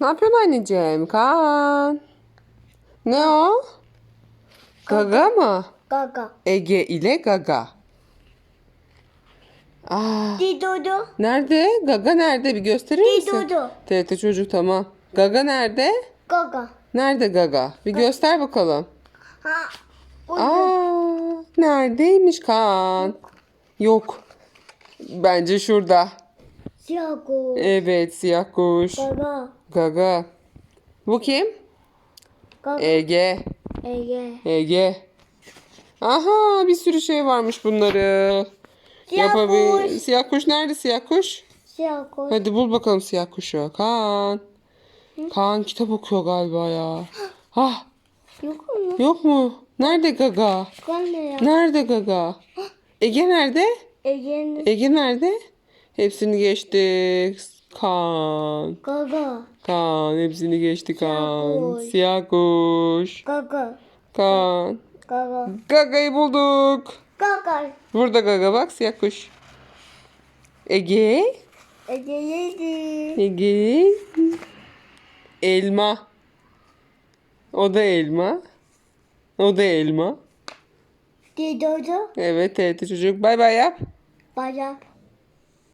Ne yapıyorsun anneciğim? Kaan. Ne o? Gaga mı? Gaga. Ege ile Gaga. Aa, Didodo. nerede? Gaga nerede? Bir gösterir misin? Didodo. TRT çocuk tamam. Gaga nerede? Gaga. Nerede Gaga? Bir göster bakalım. Ha. Aa, neredeymiş Kaan? Yok. Bence şurada. Siyago. Evet siyah kuş. Gaga. Gaga. Bu kim? Gaga. Ege. Ege. Ege. Aha bir sürü şey varmış bunları. Yapabil- Siyago. Siyah kuş nerede siyah kuş? Siyago. Hadi bul bakalım siyah kuşu. Kaan. Kaan kitap okuyor galiba ya. Ah Yok mu? yok mu? Nerede Gaga? Nerede Gaga? Ege nerede? Ege'nin Ege nerede? Hepsini geçtik. Kaan. Gaga. Kaan hepsini geçti Kaan. Siyah kuş. Gaga. Kaan. Gaga. Gaga'yı bulduk. Gaga. Burada Gaga bak siyah kuş. Ege. Ege yedi. Ege. Elma. O da elma. O da elma. Didodo. Evet evet çocuk. Bay bay yap. Baya.